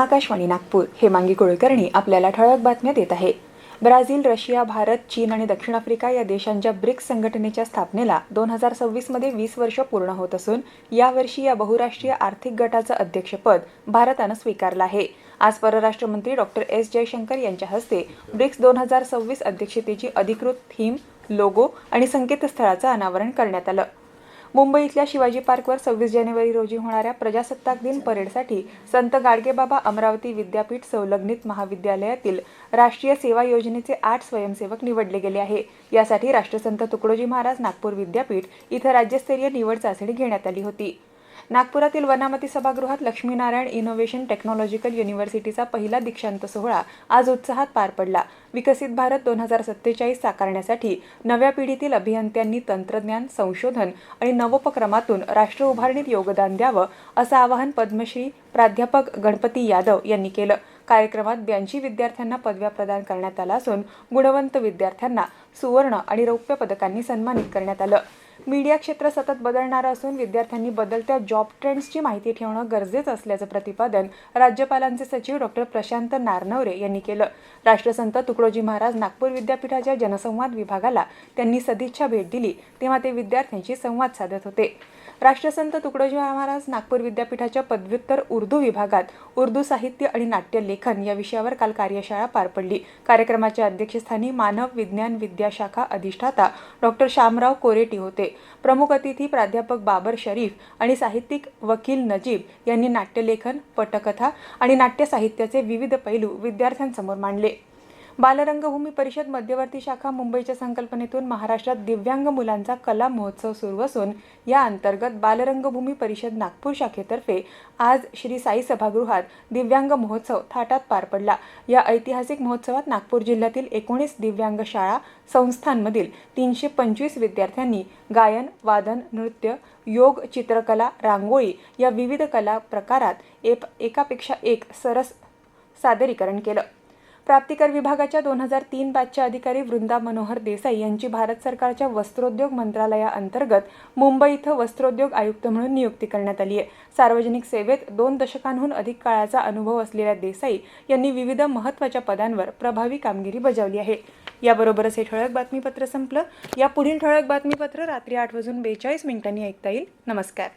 आकाशवाणी नागपूर. हेमांगी कुळकर्णी आपल्याला ठळक बातम्या देत आहे. ब्राझील रशिया भारत चीन आणि दक्षिण आफ्रिका या देशांच्या ब्रिक्स संघटनेच्या स्थापनेला दोन हजार सव्वीसमध्ये वीस वर्ष पूर्ण होत असून यावर्षी या बहुराष्ट्रीय आर्थिक गटाचं अध्यक्षपद भारतानं स्वीकारलं आहे. आज परराष्ट्र मंत्री डॉक्टर एस. जयशंकर यांच्या हस्ते ब्रिक्स दोन हजार सव्वीस अध्यक्षतेची अधिकृत थीम लोगो आणि संकेतस्थळाचं अनावरण करण्यात आलं. मुंबईतल्या शिवाजी पार्कवर सव्वीस जानेवारी रोजी होणाऱ्या प्रजासत्ताक दिन परेडसाठी संत गाडगेबाबा अमरावती विद्यापीठ संलग्नित महाविद्यालयातील राष्ट्रीय सेवा योजनेचे आठ स्वयंसेवक निवडले गेले आहे. यासाठी राष्ट्रसंत तुकडोजी महाराज नागपूर विद्यापीठ इथं राज्यस्तरीय निवड चाचणी घेण्यात आली होती. नागपुरातील वनामती सभागृहात लक्ष्मीनारायण इनोव्हेशन टेक्नॉलॉजिकल युनिव्हर्सिटीचा पहिला दीक्षांत सोहळा आज उत्साहात पार पडला. विकसित भारत दोन हजार सत्तेचाळीस साकारण्यासाठी नव्या पिढीतील अभियंत्यांनी तंत्रज्ञान संशोधन आणि नवोपक्रमातून राष्ट्र उभारणीत योगदान द्यावं असं आवाहन पद्मश्री प्राध्यापक गणपती यादव यांनी केलं. कार्यक्रमात ब्याऐंशी विद्यार्थ्यांना पदव्या प्रदान करण्यात आला असून गुणवंत विद्यार्थ्यांना सुवर्ण आणि रौप्य पदकांनी सन्मानित करण्यात आलं. मीडिया क्षेत्र सतत बदलणारं असून विद्यार्थ्यांनी बदलत्या जॉब ट्रेंड्सची माहिती ठेवणं गरजेचं असल्याचं प्रतिपादन राज्यपालांचे सचिव डॉक्टर प्रशांत नारनवरे यांनी केलं. राष्ट्रसंत तुकडोजी महाराज नागपूर विद्यापीठाच्या जनसंवाद विभागाला त्यांनी सदिच्छा भेट दिली तेव्हा ते विद्यार्थ्यांशी संवाद साधत होते. राष्ट्रसंत तुकडोजी महाराज नागपूर विद्यापीठाच्या पदव्युत्तर उर्दू विभागात उर्दू साहित्य आणि नाट्य लेखन या विषयावर काल कार्यशाळा पार पडली. कार्यक्रमाच्या अध्यक्षस्थानी मानव विज्ञान विद्याशाखा अधिष्ठाता डॉक्टर श्यामराव कोरेटी होते. प्रमुख अतिथी प्राध्यापक बाबर शरीफ आणि साहित्यिक वकील नजीब यांनी नाट्यलेखन पटकथा आणि नाट्य साहित्याचे विविध पैलू विद्यार्थ्यांसमोर मांडले. बालरंगभूमी परिषद मध्यवर्ती शाखा मुंबईच्या संकल्पनेतून महाराष्ट्रात दिव्यांग मुलांचा कला महोत्सव सुरू असून या अंतर्गत बालरंगभूमी परिषद नागपूर शाखेतर्फे आज श्री साई सभागृहात दिव्यांग महोत्सव थाटात पार पडला. या ऐतिहासिक महोत्सवात नागपूर जिल्ह्यातील एकोणीस दिव्यांग शाळा संस्थांमधील तीनशे पंचवीस विद्यार्थ्यांनी गायन वादन नृत्य योग चित्रकला रांगोळी या विविध कला प्रकारात एक एकापेक्षा एक सरस सादरीकरण केलं. प्राप्तिकर विभागाच्या दोन हजार तीन बॅचच्या अधिकारी वृंदा मनोहर देसाई यांची भारत सरकारच्या वस्त्रोद्योग मंत्रालयाअंतर्गत मुंबई इथं वस्त्रोद्योग आयुक्त म्हणून नियुक्ती करण्यात आली आहे. सार्वजनिक सेवेत दोन दशकांहून अधिक काळाचा अनुभव असलेल्या देसाई यांनी विविध महत्त्वाच्या पदांवर प्रभावी कामगिरी बजावली आहे. याबरोबरच हे ठळक बातमीपत्र संपलं. या पुढील ठळक बातमीपत्र रात्री आठ वाजून बेचाळीस मिनिटांनी ऐकता येईल. नमस्कार.